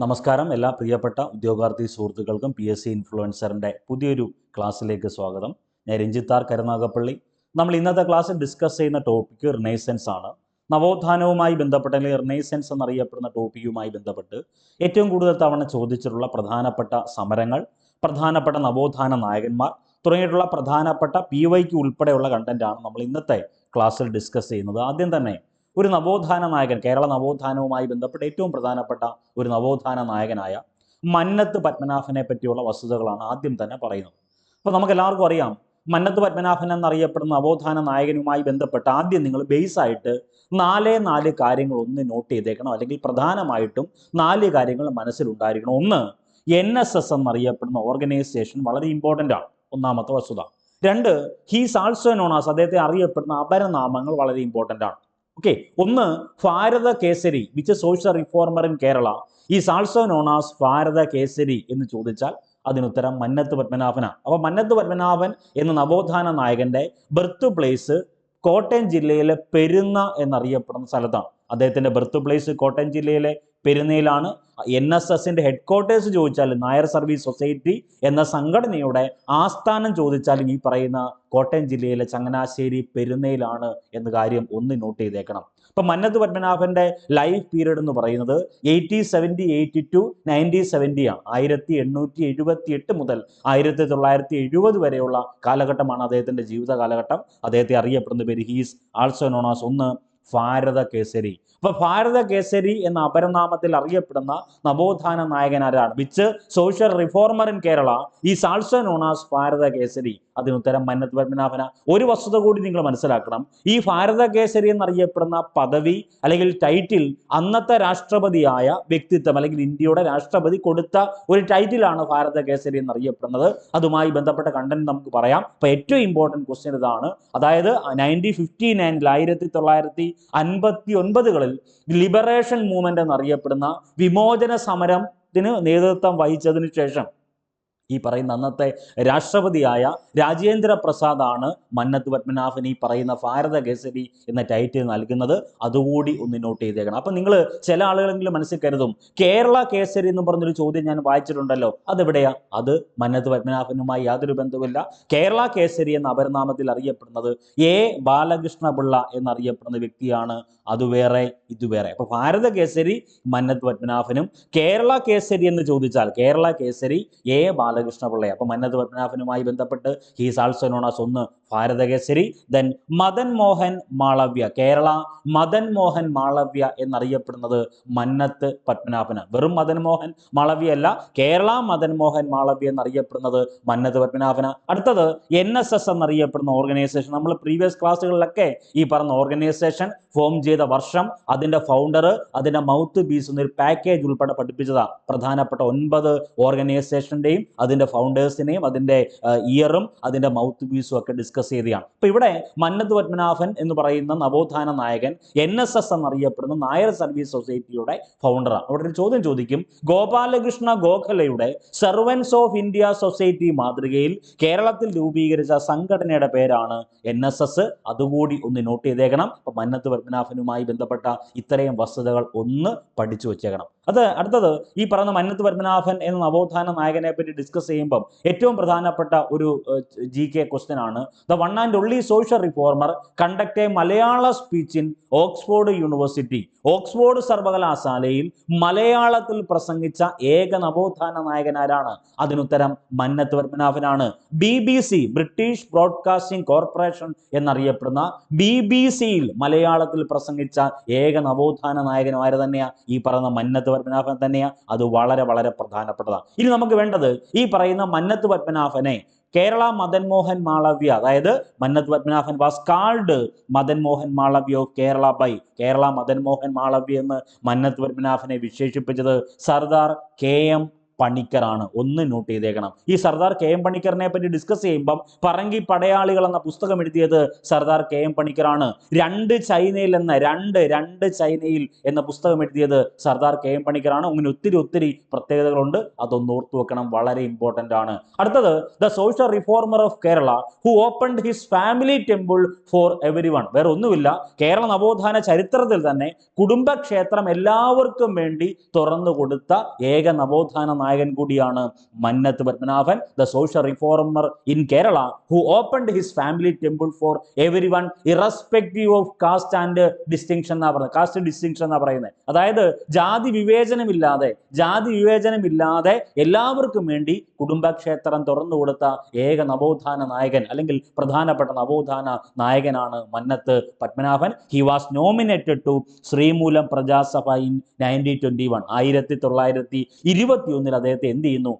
നമസ്കാരം. എല്ലാ പ്രിയപ്പെട്ട ഉദ്യോഗാർത്ഥി സുഹൃത്തുക്കൾക്കും പി എസ് സി ഇൻഫ്ലുവൻസറിന്റെ പുതിയൊരു ക്ലാസ്സിലേക്ക് സ്വാഗതം. ഞാൻ രഞ്ജിത്താർ കരുനാഗപ്പള്ളി. നമ്മൾ ഇന്നത്തെ ക്ലാസ്സിൽ ഡിസ്കസ് ചെയ്യുന്ന ടോപ്പിക് റിനൈസൻസ് ആണ്. നവോത്ഥാനവുമായി ബന്ധപ്പെട്ട അല്ലെങ്കിൽ റിനൈസൻസ് എന്നറിയപ്പെടുന്ന ടോപ്പിക്കുമായി ബന്ധപ്പെട്ട് ഏറ്റവും കൂടുതൽ തവണ ചോദിച്ചിട്ടുള്ള പ്രധാനപ്പെട്ട സമരങ്ങൾ പ്രധാനപ്പെട്ട നവോത്ഥാന നായകന്മാർ തുടങ്ങിയിട്ടുള്ള പ്രധാനപ്പെട്ട പി വൈക്ക് ഉൾപ്പെടെയുള്ള കണ്ടന്റാണ് നമ്മൾ ഇന്നത്തെ ക്ലാസ്സിൽ ഡിസ്കസ് ചെയ്യുന്നത്. ആദ്യം തന്നെ ഒരു നവോത്ഥാന നായകൻ കേരള നവോത്ഥാനവുമായി ബന്ധപ്പെട്ട് ഏറ്റവും പ്രധാനപ്പെട്ട ഒരു നവോത്ഥാന നായകനായ മന്നത്ത് പത്മനാഭനെ പറ്റിയുള്ള വസ്തുതകളാണ് ആദ്യം തന്നെ പറയുന്നത്. അപ്പോൾ നമുക്ക് എല്ലാവർക്കും അറിയാം മന്നത്ത് പത്മനാഭൻ എന്നറിയപ്പെടുന്ന നവോത്ഥാന നായകനുമായി ബന്ധപ്പെട്ട് ആദ്യം നിങ്ങൾ ബേസ് ആയിട്ട് നാലേ നാല് കാര്യങ്ങൾ ഒന്ന് നോട്ട് ചെയ്തേക്കണം. അല്ലെങ്കിൽ പ്രധാനമായിട്ടും നാല് കാര്യങ്ങൾ മനസ്സിലുണ്ടായിരിക്കണം ഒന്ന് എൻ എസ് എസ് എന്നറിയപ്പെടുന്ന ഓർഗനൈസേഷൻ വളരെ ഇമ്പോർട്ടന്റ് ആണ്. ഒന്നാമത്തെ വസ്തുത. രണ്ട് ഹീസ് ആൾസോ നോണാസ് അദ്ദേഹത്തെ അറിയപ്പെടുന്ന അപരനാമങ്ങൾ വളരെ ഇമ്പോർട്ടന്റ് ആണ്. ഓക്കെ ഒന്ന് Bharata Kesari which social reformer in Kerala is also known as Bharata Kesari എന്ന് ചോദിച്ചാൽ അതിനുത്തരം മന്നത്ത് പത്മനാഭനാണ്. അപ്പോൾ മന്നത്ത് പത്മനാഭൻ എന്ന നവോത്ഥാന നായകന്റെ ബർത്ത് പ്ലേസ് കോട്ടയം ജില്ലയിലെ പെരുന്ന എന്നറിയപ്പെടുന്ന സ്ഥലത്താണ്. അദ്ദേഹത്തിന്റെ ബർത്ത് പ്ലേസ് കോട്ടയം ജില്ലയിലെ പെരുന്നയിലാണ് എൻ എസ് എസിന്റെ ഹെഡ് ക്വാർട്ടേഴ്സ് ചോദിച്ചാലും നായർ സർവീസ് സൊസൈറ്റി എന്ന സംഘടനയുടെ ആസ്ഥാനം ചോദിച്ചാലും ഈ പറയുന്ന കോട്ടയം ജില്ലയിലെ ചങ്ങനാശ്ശേരി പെരുന്നയിലാണ് എന്ന കാര്യം ഒന്ന് നോട്ട് ചെയ്തേക്കണം. ഇപ്പം മന്നത്ത് പത്മനാഭന്റെ ലൈഫ് പീരീഡ് എന്ന് പറയുന്നത് eighty seventy eighty two ninety seventy ആണ്. ആയിരത്തി എണ്ണൂറ്റി എഴുപത്തി എട്ട് മുതൽ ആയിരത്തി തൊള്ളായിരത്തി എഴുപത് വരെയുള്ള കാലഘട്ടമാണ് അദ്ദേഹത്തിന്റെ ജീവിത കാലഘട്ടം. അദ്ദേഹത്തെ അറിയപ്പെടുന്ന പേര് ഹീസ് ആൾസോ നോണാസ് ഒന്ന് ഭാരത കേസരി അപ്പൊ ഭാരത കേസരി എന്ന അപരനാമത്തിൽ അറിയപ്പെടുന്ന നവോത്ഥാന നായകൻ ആരാണ്? Which social reformer in Kerala is also known as Bharata Kesari അതിനുത്തരം Mannath പത്മനാഭന. ഒരു വസ്തുത കൂടി നിങ്ങൾ മനസ്സിലാക്കണം. ഈ ഭാരത കേസരി എന്നറിയപ്പെടുന്ന പദവി അല്ലെങ്കിൽ ടൈറ്റിൽ അന്നത്തെ രാഷ്ട്രപതിയായ വ്യക്തിത്വം അല്ലെങ്കിൽ ഇന്ത്യയുടെ രാഷ്ട്രപതി കൊടുത്ത ഒരു ടൈറ്റിലാണ് ഭാരത കേസരി എന്നറിയപ്പെടുന്നത്. അതുമായി ബന്ധപ്പെട്ട കണ്ടന്റ് നമുക്ക് പറയാം. അപ്പൊ ഏറ്റവും ഇമ്പോർട്ടന്റ് ക്വസ്റ്റ്യൻ ഇതാണ്. അതായത് നയന്റീൻ ഫിഫ്റ്റി നയനിൽ ആയിരത്തി തൊള്ളായിരത്തി അൻപത്തി ഒൻപതുകളിൽ ലിബറേഷൻ മൂവ്മെന്റ് എന്നറിയപ്പെടുന്ന വിമോചന സമരം സമരത്തിന് നേതൃത്വം വഹിച്ചതിന് ശേഷം ഈ പറയുന്ന അന്നത്തെ രാഷ്ട്രപതിയായ രാജേന്ദ്ര പ്രസാദാണ് മന്നത്ത് പത്മനാഭൻ ഈ പറയുന്ന ഭാരത കേസരി എന്ന ടൈറ്റിൽ നൽകുന്നത്. അതുകൂടി ഒന്ന് നോട്ട് ചെയ്തേക്കണം. അപ്പം നിങ്ങൾ ചില ആളുകളെങ്കിലും മനസ്സിൽ കരുതും കേരള കേസരി എന്ന് പറഞ്ഞൊരു ചോദ്യം ഞാൻ വായിച്ചിട്ടുണ്ടല്ലോ അതെവിടെയാ? അത് മന്നത്ത് പത്മനാഭനുമായി യാതൊരു ബന്ധവുമില്ല. കേരള കേസരി എന്ന അപരനാമത്തിൽ അറിയപ്പെടുന്നത് എ ബാലകൃഷ്ണപിള്ള എന്നറിയപ്പെടുന്ന വ്യക്തിയാണ് അത് വേറെ ഇത് വേറെ. അപ്പൊ ഭാരത കേസരി മന്നത്ത് പത്മനാഭനും കേരള കേസരി എന്ന് ചോദിച്ചാൽ കേരള കേസരി എ ബാലകൃഷ്ണ പിള്ളയെ അപ്പൊ മന്നത്ത് പത്മനാഭനുമായി ബന്ധപ്പെട്ട് ഹീസ് ആൾസോ നോൺ ആസ് ഒന്ന് ഭാരത കേസരി ദെൻ മദൻ മോഹൻ മാളവ്യ കേരള മദൻ മോഹൻ മാളവ്യ എന്നറിയപ്പെടുന്നത് മന്നത്ത് പത്മനാഭനാണ്. വെറും മദൻ മോഹൻ മാളവ്യ അല്ല കേരള മദൻ മോഹൻ മാളവ്യ എന്നറിയപ്പെടുന്നത് മന്നത്ത് പത്മനാഭന അടുത്തത് എൻ എസ് എസ് എന്നറിയപ്പെടുന്ന ഓർഗനൈസേഷൻ നമ്മൾ പ്രീവിയസ് ക്ലാസ്സുകളിലൊക്കെ ഈ പറഞ്ഞ ഓർഗനൈസേഷൻ ഫോം ചെയ്ത വർഷം അതിന്റെ ഫൗണ്ടർ അതിന്റെ മൗത്ത് പീസ് എന്നൊരു പാക്കേജ് ഉൾപ്പെടെ പഠിപ്പിച്ചതാണ് പ്രധാനപ്പെട്ട ഒൻപത് ഓർഗനൈസേഷന്റെയും അതിന്റെ ഫൗണ്ടേഴ്സിനെയും അതിന്റെ ഇയറും അതിന്റെ മൗത്ത് പീസും ഒക്കെ ഡിസ്കസ് ചെയ്തതാണ്. അപ്പൊ ഇവിടെ മന്നത്ത് പത്മനാഭൻ എന്ന് പറയുന്ന നവോത്ഥാന നായകൻ എൻ എസ് എസ് എന്നറിയപ്പെടുന്ന നായർ സർവീസ് സൊസൈറ്റിയുടെ ഫൗണ്ടറാണ് അവിടെ ഒരു ചോദ്യം ചോദിക്കും. ഗോപാലകൃഷ്ണ ഗോഖലയുടെ സെർവൻസ് ഓഫ് ഇന്ത്യ സൊസൈറ്റി മാതൃകയിൽ കേരളത്തിൽ രൂപീകരിച്ച സംഘടനയുടെ പേരാണ് എൻ എസ് എസ് അതുകൂടി ഒന്ന് നോട്ട് ചെയ്തേക്കണം. അപ്പൊ മന്നത്ത് പത്മനാഭനുമായി ബന്ധപ്പെട്ട ഇത്രയും വസ്തുതകൾ ഒന്ന് പഠിച്ചു വെച്ചേക്കണം. അത് അടുത്തത് ഈ പറയുന്ന മന്നത്ത് പത്മനാഭൻ എന്ന നവോത്ഥാന നായകനെ പറ്റി ഡിസ്കസ് ചെയ്യുമ്പം ഏറ്റവും പ്രധാനപ്പെട്ട ഒരു ജി കെ ക്വസ്റ്റ്യൻ ആണ്. The one and only social reformer conduct a Malayalam speech in Oxford University Oxford സർവകലാശാലയിൽ മലയാളത്തിൽ പ്രസംഗിച്ച ഏക നവോത്ഥാന നായകൻ ആരാണ്? അതിനുത്തരം Mannath പത്മനാഭനാണ്. B B C British Broadcasting Corporation എന്നറിയപ്പെടുന്ന ബി ബി സിയിൽ മലയാളത്തിൽ പ്രസംഗിച്ച ഏക നവോത്ഥാന നായകൻ ആര് തന്നെയാണ് ഈ പറയുന്ന മന്നത്ത് പത്മനാഭൻ തന്നെയാണ് അത് വളരെ വളരെ പ്രധാനപ്പെട്ടതാണ്. ഇനി നമുക്ക് വേണ്ടത് ഈ പറയുന്ന മന്നത്ത് പത്മനാഭനെ കേരള മദൻ മോഹൻ മാളവ്യ അതായത് Mannath Padmanabhan was called Madan Mohan Kerala by Kerala Madan Mohan Malaviya എന്ന് മന്നത്ത് പത്മനാഭനെ വിശേഷിപ്പിച്ചത് സർദാർ കെ എം പണിക്കറാണ് ഒന്ന് നോട്ട് ചെയ്തേക്കണം. ഈ സർദാർ കെ എം പണിക്കറിനെ പറ്റി ഡിസ്കസ് ചെയ്യുമ്പം പറങ്കി പടയാളികൾ എന്ന പുസ്തകം എഴുതിയത് സർദാർ കെ എം പണിക്കറാണ്. രണ്ട് ചൈനയിൽ എന്ന രണ്ട് രണ്ട് ചൈനയിൽ എന്ന പുസ്തകം എഴുതിയത് സർദാർ കെ എം പണിക്കറാണ്. അങ്ങനെ ഒത്തിരി ഒത്തിരി പ്രത്യേകതകളുണ്ട്. അതൊന്ന് ഓർത്തു വെക്കണം. വളരെ ഇമ്പോർട്ടന്റ് ആണ്. അടുത്തത് the social reformer of Kerala who opened his family temple for everyone വേറെ ഒന്നുമില്ല. കേരള നവോത്ഥാന ചരിത്രത്തിൽ തന്നെ കുടുംബക്ഷേത്രം എല്ലാവർക്കും വേണ്ടി തുറന്നു കൊടുത്ത ഏക നവോത്ഥാന നായകൻ കൂടിയാണ് Mannath Padmanabhan the social reformer in Kerala who opened his family temple for everyone irrespective of caste and distinction എന്നാ പറയുന്നത്. കാസ്റ്റ് ഡിസ്റ്റിങ്ഷൻ എന്നാ പറയുന്നത്. അതായത് ജാതി വിവേചനമില്ലാതെ ജാതി വിവേചനമില്ലാതെ എല്ലാവർക്കും വേണ്ടി കുടുംബക്ഷേത്രം തുറന്നു കൊടുത്ത ഏക നവോത്ഥാന നായകൻ അല്ലെങ്കിൽ പ്രധാനപ്പെട്ട നവോത്ഥാന നായകനാണ് Mannath Padmanabhan. He was nominated to Sreemoolam Prajasabha in nineteen twenty one ആയിരത്തി തൊള്ളായിരത്തി ഇരുപത്തി ഒന്നിൽ അദ്ദേഹത്തെ എന്ത് ചെയ്യുന്നു?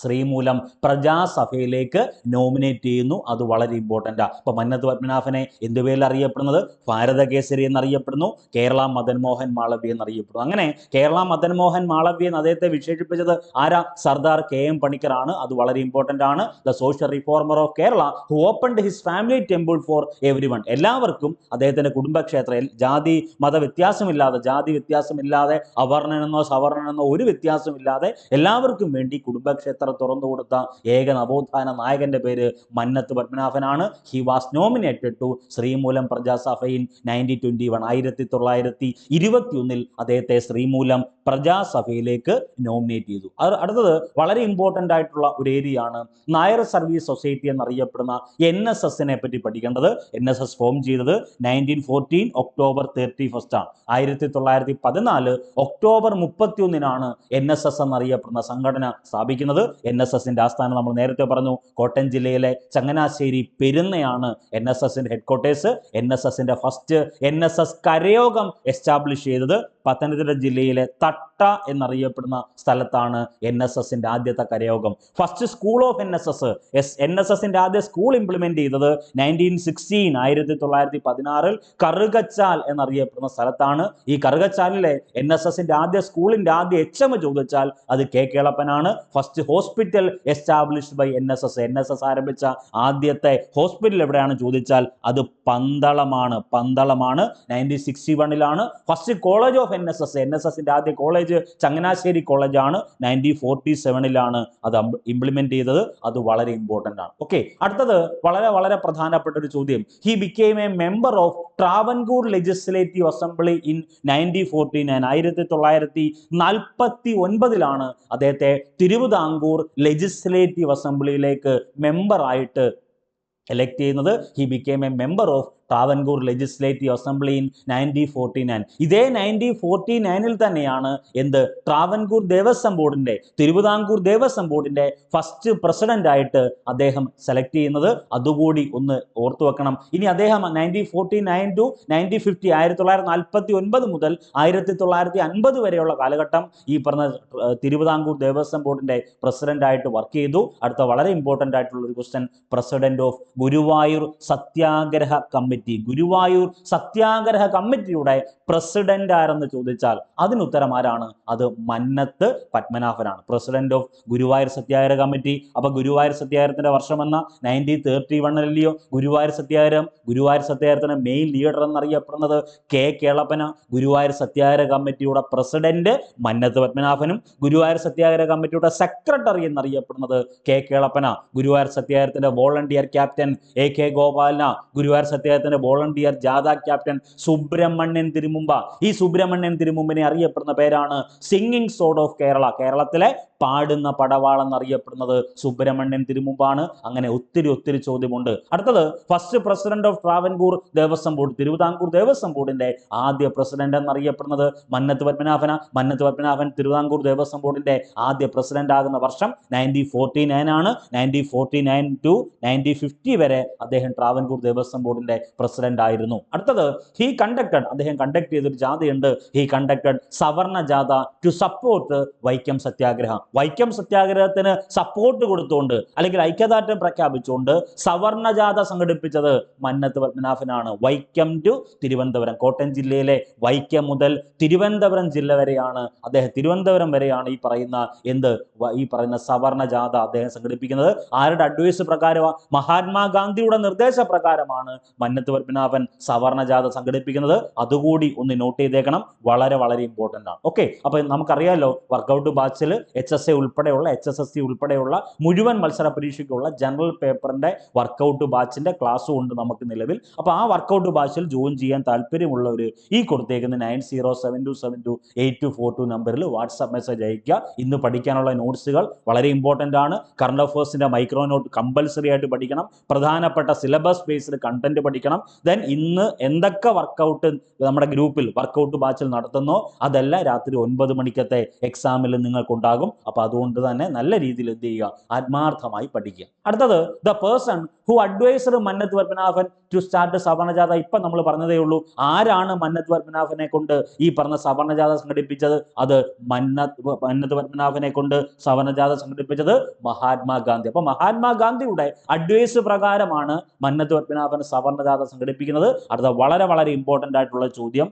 ശ്രീമൂലം പ്രജാസഭയിലേക്ക് നോമിനേറ്റ് ചെയ്യുന്നു. അത് വളരെ ഇമ്പോർട്ടന്റ് അപ്പോൾ മന്നത്ത് പത്മനാഭനെ എന്ത് പേരിൽ അറിയപ്പെടുന്നത്? ഭാരതകേസരി എന്നറിയപ്പെടുന്നു. കേരള മദൻ മോഹൻ മാളവ്യ എന്നറിയപ്പെടുന്നു. അങ്ങനെ കേരള മദൻ മോഹൻ മാളവ്യ എന്ന് അദ്ദേഹത്തെ വിശേഷിപ്പിച്ചത് ആരാ? സർദാർ കെ എം പണിക്കറാണ് അത് വളരെ ഇമ്പോർട്ടന്റ് ആണ്. The social reformer of Kerala who opened his family temple for everyone എല്ലാവർക്കും അദ്ദേഹത്തിന്റെ കുടുംബക്ഷേത്ര ജാതി മത വ്യത്യാസമില്ലാതെ ജാതി വ്യത്യാസമില്ലാതെ അവർണനെന്നോ സവർണനെന്നോ ഒരു വ്യത്യാസമില്ലാതെ എല്ലാവർക്കും വേണ്ടി കുടുംബക്ഷേത്രം തുറന്നു കൊടുത്ത ഏക നവോത്ഥാന നായകന്റെ പേര് Mannath പത്മനാഭനാണ്. He was nominated to Sreemoolam Prajasabha in nineteen twenty one ആയിരത്തി തൊള്ളായിരത്തി ഇരുപത്തി ഒന്നിൽ അദ്ദേഹത്തെ ശ്രീമൂലം പ്രജാസഭയിലേക്ക് നോമിനേറ്റ് ചെയ്തു. അത് അടുത്തത് വളരെ ഇമ്പോർട്ടന്റ് ആയിട്ടുള്ള ഒരു ഏരിയ ആണ്. നായർ സർവീസ് സൊസൈറ്റി എന്നറിയപ്പെടുന്ന എൻ എസ് എസിനെ പറ്റി പഠിക്കേണ്ടത്. എൻ എസ് എസ് ഫോം ചെയ്തത് nineteen fourteen October thirty first ആണ്. ആയിരത്തി തൊള്ളായിരത്തി പതിനാല് ഒക്ടോബർ മുപ്പത്തി ഒന്നിനാണ് എൻ എസ് എസ് എന്നറിയപ്പെടുന്ന സംഘടന സ്ഥാപിക്കുന്നത്. എൻ എസ് എസിന്റെ ആസ്ഥാനം നമ്മൾ നേരത്തെ പറഞ്ഞു. കോട്ടയം ജില്ലയിലെ ചങ്ങനാശ്ശേരി പെരുന്നയാണ് എൻ എസ് എസിന്റെ ഹെഡ്ക്വാർട്ടേഴ്സ് എൻ എസ് എസിന്റെ ഫസ്റ്റ് എൻ എസ് എസ് കരയോഗം എസ്റ്റാബ്ലിഷ് ചെയ്തത്. പത്തനംതിട്ട ജില്ലയിലെ തട്ട എന്നറിയപ്പെടുന്ന സ്ഥലത്താണ് എൻ എസ് എസിന്റെ ആദ്യത്തെ കരയോഗം. First school of N S S S N S എസിന്റെ ആദ്യ സ്കൂൾ ഇംപ്ലിമെന്റ് ചെയ്തത് നയന്റീൻ സിക്സ്റ്റീൻ ആയിരത്തി തൊള്ളായിരത്തി പതിനാറിൽ കറുകച്ചാൽ എന്നറിയപ്പെടുന്ന സ്ഥലത്താണ്. ഈ കറുകച്ചാലിലെ എൻ എസ് എസിന്റെ ആദ്യ സ്കൂളിന്റെ ആദ്യ എച്ച് എം ചോദിച്ചാൽ അത് K കേളപ്പനാണ്. First hospital established by N S S N S S ആരംഭിച്ച ആദ്യത്തെ ഹോസ്പിറ്റൽ എവിടെയാണ് ചോദിച്ചാൽ അത് പന്തളമാണ്. പന്തളമാണ് nineteen sixty വണ്ണിലാണ് first college of N S S. N S എസിന്റെ ആദ്യ കോളേജ് ചങ്ങനാശ്ശേരി കോളേജാണ്. നയന്റീൻ ഫോർട്ടി സെവനിലാണ് അത് ഇംപ്ലിമെന്റ് ചെയ്തത്. അത് വളരെ ഇമ്പോർട്ടന്റ് ആണ്. ഓക്കെ അടുത്തത് വളരെ വളരെ പ്രധാനപ്പെട്ട ഒരു ചോദ്യം. He became a member of Travancore legislative assembly in nineteen forty nine. ആയിരത്തി തൊള്ളായിരത്തി നാൽപ്പത്തി ഒൻപതിലാണ് അദ്ദേഹത്തെ തിരുവിതാംകൂർ ലെജിസ്ലേറ്റീവ് അസംബ്ലിയിലേക്ക് മെമ്പറായിട്ട് എലക്ട് ചെയ്യുന്നത്. He became a member of Travancore legislative assembly in nineteen forty nine ഇതേ നയന്റീൻ ഫോർട്ടി നയനിൽ തന്നെയാണ് എന്ത്? ട്രാവൻകൂർ ദേവസ്വം ബോർഡിന്റെ തിരുവിതാംകൂർ ദേവസ്വം ബോർഡിന്റെ ഫസ്റ്റ് പ്രസിഡന്റ് ആയിട്ട് അദ്ദേഹം സെലക്ട് ചെയ്യുന്നത്. അതുകൂടി ഒന്ന് ഓർത്തു വെക്കണം. ഇനി അദ്ദേഹം nineteen forty nine to nineteen fifty ആയിരത്തി തൊള്ളായിരത്തി നാൽപ്പത്തി ഒൻപത് മുതൽ ആയിരത്തി തൊള്ളായിരത്തി അൻപത് വരെയുള്ള കാലഘട്ടം ഈ പറഞ്ഞ തിരുവിതാംകൂർ ദേവസ്വം ബോർഡിന്റെ പ്രസിഡന്റ് ആയിട്ട് വർക്ക് ചെയ്തു. അടുത്ത വളരെ ഇമ്പോർട്ടന്റ് ആയിട്ടുള്ള ഒരു question president of Guruvayur satyagraha committee. Guruvayur satyagraha കമ്മിറ്റിയുടെ പ്രസിഡന്റ് ആരെന്ന് ചോദിച്ചാൽ അതിനുത്തരം ആരാണ്? അത് Mannath പത്മനാഭനാണ്. President of Guruvayur satyagraha committee. അപ്പൊ ഗുരുവായൂർ സത്യാഗ്രഹത്തിന്റെ വർഷമെന്ന നയന്റീൻ തേർട്ടി വണ്ണിലല്ലയോ ഗുരുവായൂർ സത്യാഗ്രഹം ഗുരുവായൂർ സത്യാഗ്രഹത്തിന്റെ മെയിൻ ലീഡർ എന്നറിയപ്പെടുന്നത് കെ കേളപ്പന. ഗുരുവായൂർ സത്യാഗ്രഹ കമ്മിറ്റിയുടെ പ്രസിഡന്റ് മന്നത്ത് പത്മനാഭനും ഗുരുവായൂർ സത്യാഗ്രഹ കമ്മിറ്റിയുടെ സെക്രട്ടറി എന്നറിയപ്പെടുന്നത് K കേളപ്പന. Guruvayur സത്യാഗ്രഹത്തിന്റെ volunteer captain A K Gopalan. Guruvayur സത്യാഗ്രഹത്തിന്റെ volunteer ജാഥ ക്യാപ്റ്റൻ സുബ്രഹ്മണ്യൻ തിരുമുമ്പ. ഈ സുബ്രഹ്മണ്യൻ തിരുമുമ്പിനെ അറിയപ്പെടുന്ന പേരാണ് സിംഗിങ് സോഡ് ഓഫ് കേരള. കേരളത്തിലെ പാടുന്ന പടവാൾ എന്നറിയപ്പെടുന്നത് സുബ്രഹ്മണ്യൻ തിരുമുമ്പാണ്. അങ്ങനെ ഒത്തിരി ഒത്തിരി ചോദ്യമുണ്ട്. അടുത്തത് first president of Travancore Devaswom board Thiruvithamkoor Devaswom ബോർഡിന്റെ ആദ്യ പ്രസിഡന്റ് എന്നറിയപ്പെടുന്നത് മന്നത്ത് പത്മനാഭന. മന്നത്ത് പത്മനാഭൻ തിരുവിതാംകൂർ ദേവസ്വം ബോർഡിന്റെ ആദ്യ പ്രസിഡന്റ് ആകുന്ന വർഷം നയന്റീൻ ഫോർട്ടി നയൻ ആണ്. Nineteen forty nine to nineteen fifty വരെ അദ്ദേഹം ട്രാവൻകൂർ ദേവസ്വം ബോർഡിന്റെ പ്രസിഡന്റ് ആയിരുന്നു. അടുത്തത് ഹി കണ്ടക്ടഡ് അദ്ദേഹം കണ്ടക്ട് ചെയ്തൊരു ജാഥയുണ്ട്. ഹി കണ്ടക്ടഡ് സവർണ ജാഥ ടു സപ്പോർട്ട് വൈക്കം സത്യാഗ്രഹം. വൈക്കം സത്യാഗ്രഹത്തിന് സപ്പോർട്ട് കൊടുത്തുകൊണ്ട് അല്ലെങ്കിൽ ഐക്യദാർഢ്യം പ്രഖ്യാപിച്ചുകൊണ്ട് സവർണജാഥ സംഘടിപ്പിച്ചത് മന്നത്ത് പത്മനാഭനാണ്. വൈക്കം ടു തിരുവനന്തപുരം കോട്ടയം ജില്ലയിലെ വൈക്കം മുതൽ തിരുവനന്തപുരം ജില്ല വരെയാണ് അദ്ദേഹം തിരുവനന്തപുരം വരെയാണ് ഈ പറയുന്ന എന്ത് ഈ പറയുന്ന സവർണ ജാഥ അദ്ദേഹം സംഘടിപ്പിക്കുന്നത്. ആരുടെ അഡ്വൈസ് പ്രകാരം മഹാത്മാഗാന്ധിയുടെ നിർദ്ദേശപ്രകാരമാണ് മന്നത്ത് പത്മനാഭൻ സവർണ ജാഥ സംഘടിപ്പിക്കുന്നത്. അതുകൂടി ഒന്ന് നോട്ട് ചെയ്തേക്കണം. വളരെ വളരെ ഇമ്പോർട്ടന്റ് ആണ്. ഓക്കെ അപ്പൊ നമുക്കറിയാമല്ലോ വർക്കൗട്ട് ബാച്ചിൽ എച്ച് എസ് എ ഉൾപ്പെടെയുള്ള എച്ച് എസ് എസ് സി ഉൾപ്പെടെയുള്ള മുഴുവൻ മത്സര പരീക്ഷയ്ക്കുള്ള ജനറൽ പേപ്പറിന്റെ വർക്കൗട്ട് ബാച്ചിന്റെ ക്ലാസ്സും ഉണ്ട് നമുക്ക് നിലവിൽ. അപ്പോൾ ആ വർക്കൗട്ട് ബാച്ചിൽ ജോയിൻ ചെയ്യാൻ താല്പര്യമുള്ളവർ ഈ കൊടുത്തേക്കുന്ന nine zero seven two seven two eight two four two നമ്പറിൽ വാട്സപ്പ് മെസ്സേജ് അയക്കുക ഇന്ന് പഠിക്കാനുള്ള നോട്ട്സുകൾ വളരെ ഇമ്പോർട്ടന്റ് ആണ്. കറണ്ട് അഫേഴ്സിന്റെ മൈക്രോ നോട്ട് കമ്പൽസറി ആയിട്ട് പഠിക്കണം. പ്രധാനപ്പെട്ട സിലബസ് ബേസ്ഡ് കണ്ടന്റ് പഠിക്കണം. ദെൻ ഇന്ന് എന്തൊക്കെ വർക്കൗട്ട് നമ്മുടെ ഗ്രൂപ്പിൽ വർക്കൗട്ട് ബാച്ചിൽ നടത്തുന്നോ അതെല്ലാം രാത്രി ഒൻപത് മണിക്കത്തെ എക്സാമിൽ നിങ്ങൾക്കുണ്ടാകും. അപ്പോൾ അതുകൊണ്ട് തന്നെ നല്ല രീതിയിൽ എന്ത് ചെയ്യുക? ആത്മാർത്ഥമായി പഠിക്കുക. അടുത്തത് the person who adviser Mannath Padmanabhan to start സവർണജാഥ. ഇപ്പം നമ്മൾ പറഞ്ഞതേ ഉള്ളൂ. ആരാണ് മന്നത്ത് പത്മനാഭനെ കൊണ്ട് ഈ പറഞ്ഞ സവർണജാഥ സംഘടിപ്പിച്ചത്? അത് മന്നത്ത് മന്നത്ത് പത്മനാഭനെ കൊണ്ട് സവർണജാഥ സംഘടിപ്പിച്ചത് മഹാത്മാഗാന്ധി അപ്പോൾ മഹാത്മാഗാന്ധിയുടെ അഡ്വൈസ് പ്രകാരമാണ് മന്നത്ത് പത്മനാഭൻ സവർണജാഥ സംഘടിപ്പിക്കുന്നത്. അടുത്ത വളരെ വളരെ ഇമ്പോർട്ടന്റ് ആയിട്ടുള്ള ചോദ്യം.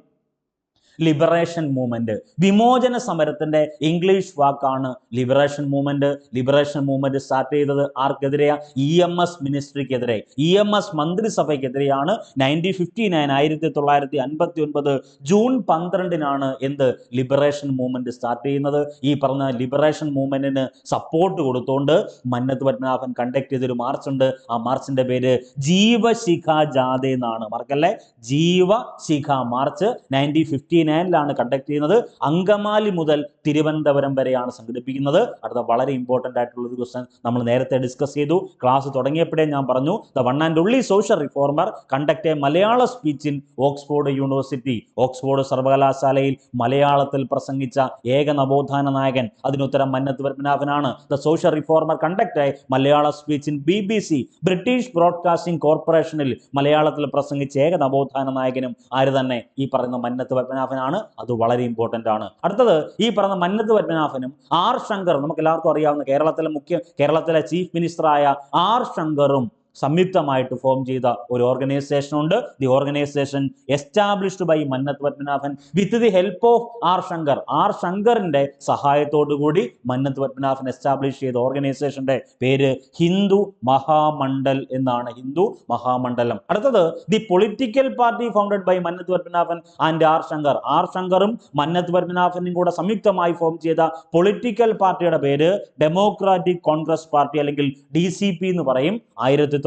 ലിബറേഷൻ മൂവ്മെന്റ് വിമോചന സമരത്തിന്റെ ഇംഗ്ലീഷ് വാക്കാണ് liberation movement liberation movement start ചെയ്തത് ആർക്കെതിരെയാ? ഇ എം എസ് മിനിസ്ട്രിക്കെതിരെ ഇ എം എസ് മന്ത്രിസഭയ്ക്കെതിരെയാണ് നയന്റീൻ ഫിഫ്റ്റി നയൻ ആയിരത്തി തൊള്ളായിരത്തി അൻപത്തി ഒൻപത് ജൂൺ പന്ത്രണ്ടിനാണ് എന്ത് ലിബറേഷൻ മൂവ്മെന്റ് സ്റ്റാർട്ട് ചെയ്യുന്നത്. ഈ പറഞ്ഞ ലിബറേഷൻ മൂവ്മെന്റിന് സപ്പോർട്ട് കൊടുത്തുകൊണ്ട് മന്നത്ത് പത്മനാഭൻ കണ്ടക്ട് ചെയ്തൊരു മാർച്ച് ഉണ്ട്. ആ മാർച്ചിന്റെ പേര് ജീവശിഖ ജാഥ എന്നാണ്. മറക്കല്ലേ? ജീവശിഖ മാർച്ച് നയന്റീൻ ഫിഫ്റ്റി നയനിലാണ് കണ്ടക്ട് ചെയ്യുന്നത്. അങ്കമാലി മുതൽ തിരുവനന്തപുരം വരെയാണ് സംഘടിപ്പിക്കുന്നത്. അടുത്ത വളരെ ഇമ്പോർട്ടന്റ് ആയിട്ടുള്ള ഒരു ക്വസ്റ്റൻ നമ്മൾ നേരത്തെ ഡിസ്കസ് ചെയ്തു. ക്ലാസ് തുടങ്ങിയപ്പോഴേ ഞാൻ പറഞ്ഞു the one and only social reformer conduct a Malayalam speech in Oxford University Oxford സർവകലാശാലയിൽ മലയാളത്തിൽ പ്രസംഗിച്ച ഏക നവോത്ഥാന നായകൻ. അതിനുത്തരം മന്നത്ത് പത്മനാഭനാണ്. ദ സോഷ്യൽ റിഫോർമർ കണ്ടക്ട് ആയി Malayalam speech in B B C British Broadcasting കോർപ്പറേഷനിൽ മലയാളത്തിൽ പ്രസംഗിച്ച ഏക നവോത്ഥാന നായകനും ആര് തന്നെ? ഈ പറയുന്ന മന്നത്ത് പത്മനാഭനാണ് അത് വളരെ ഇമ്പോർട്ടന്റ് ആണ്. അടുത്തത് ഈ പറഞ്ഞ മന്നത്ത് പത്മനാഭനും ആർ ശങ്കർ നമുക്ക് എല്ലാവർക്കും അറിയാവുന്ന കേരളത്തിലെ മുഖ്യ കേരളത്തിലെ ചീഫ് മിനിസ്റ്ററായ ആർ ശങ്കറും സംയുക്തമായിട്ട് ഫോം ചെയ്ത ഒരു ഓർഗനൈസേഷൻ ഉണ്ട്. The organisation established by Mannath Padmanabhan with the help of R Shankar R ശങ്കറിന്റെ സഹായത്തോടു കൂടി മന്നത്ത് പത്മനാഭൻ എസ്റ്റാബ്ലിഷ് ചെയ്ത ഓർഗനൈസേഷന്റെ പേര് ഹിന്ദു മഹാമണ്ഡൽ എന്നാണ്. ഹിന്ദു മഹാമണ്ഡലം. അടുത്തത് the political party founded by Mannath Padmanabhan and R Shankar R ശങ്കറും Mannath പത്മനാഭനും കൂടെ സംയുക്തമായി ഫോം ചെയ്ത പൊളിറ്റിക്കൽ പാർട്ടിയുടെ പേര് ഡെമോക്രാറ്റിക് കോൺഗ്രസ് പാർട്ടി അല്ലെങ്കിൽ ഡി എന്ന് പറയും.